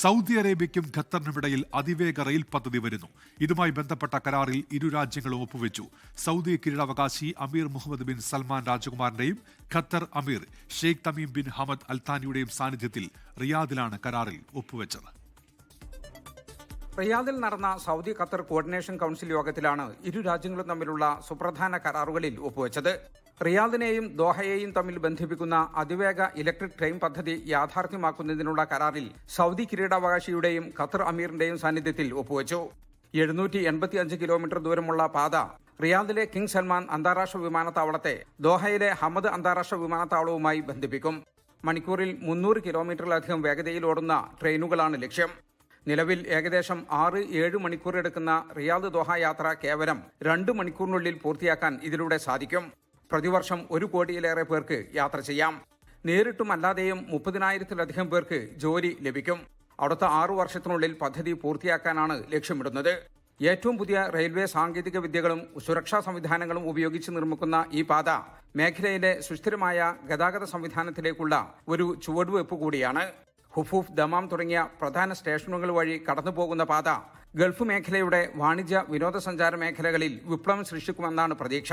Saudi അറേബ്യയ്ക്കും ഖത്തറിനുമിടയിൽ അതിവേഗ rail പദ്ധതി വരുന്നു. ഇതുമായി ബന്ധപ്പെട്ട കരാറിൽ ഇരു രാജ്യങ്ങളും ഒപ്പുവെച്ചു. സൗദി കിരീടാവകാശി അമീർ മുഹമ്മദ് ബിൻ സൽമാൻ രാജകുമാരന്റെയും ഖത്തർ അമീർ ഷെയ്ഖ് തമീം ബിൻ ഹമദ് അൽത്താനിയുടെയും സാന്നിധ്യത്തിൽ റിയാദിലാണ് കരാറിൽ ഒപ്പുവെച്ചത്. റിയാദിൽ നടന്ന സൗദി ഖത്തർ കോർഡിനേഷൻ കൌൺസിൽ യോഗത്തിലാണ് ഇരു രാജ്യങ്ങളും തമ്മിലുള്ള സുപ്രധാന കരാറുകളിൽ ഒപ്പുവെച്ചത്. റിയാദിനെയും ദോഹയെയും തമ്മിൽ ബന്ധിപ്പിക്കുന്ന അതിവേഗ ഇലക്ട്രിക് ട്രെയിൻ പദ്ധതി യാഥാർത്ഥ്യമാക്കുന്നതിനുള്ള കരാറിൽ സൗദി കിരീടാവകാശിയുടെയും ഖത്തർ അമീറിന്റെയും സാന്നിധ്യത്തിൽ ഒപ്പുവച്ചു. എഴുന്നൂറ്റി എൺപത്തിയഞ്ച് കിലോമീറ്റർ ദൂരമുള്ള പാത റിയാദിലെ കിങ് സൽമാൻ അന്താരാഷ്ട്ര വിമാനത്താവളത്തെ ദോഹയിലെ ഹമദ് അന്താരാഷ്ട്ര വിമാനത്താവളവുമായി ബന്ധിപ്പിക്കും. മണിക്കൂറിൽ മുന്നൂറ് കിലോമീറ്ററിലധികം വേഗതയിൽ ഓടുന്ന ട്രെയിനുകളാണ് ലക്ഷ്യം. നിലവിൽ ഏകദേശം ആറ് ഏഴ് മണിക്കൂർ എടുക്കുന്ന റിയാദ് ദോഹ യാത്ര കേവലം രണ്ട് മണിക്കൂറിനുള്ളിൽ പൂർത്തിയാക്കാൻ ഇതിലൂടെ സാധിക്കും. പ്രതിവർഷം ഒരു കോടിയിലേറെ പേർക്ക് യാത്ര ചെയ്യാം. നേരിട്ടും അല്ലാതെയും മുപ്പതിനായിരത്തിലധികം പേർക്ക് ജോലി ലഭിക്കും. അടുത്ത ആറു വർഷത്തിനുള്ളിൽ പദ്ധതി പൂർത്തിയാക്കാനാണ് ലക്ഷ്യമിടുന്നത്. ഏറ്റവും പുതിയ റെയിൽവേ സാങ്കേതിക വിദ്യകളും സുരക്ഷാ സംവിധാനങ്ങളും ഉപയോഗിച്ച് നിർമ്മിക്കുന്ന ഈ പാത മേഖലയിലെ സുസ്ഥിരമായ ഗതാഗത സംവിധാനത്തിലേക്കുള്ള ഒരു ചുവടുവെപ്പ് കൂടിയാണ്. ഹുഫൂഫ് ദമാം തുടങ്ങിയ പ്രധാന സ്റ്റേഷനുകൾ വഴി കടന്നുപോകുന്ന പാത ഗൾഫ് മേഖലയുടെ വാണിജ്യ വിനോദസഞ്ചാര മേഖലകളിൽ വിപ്ലവം സൃഷ്ടിക്കുമെന്നാണ് പ്രതീക്ഷ.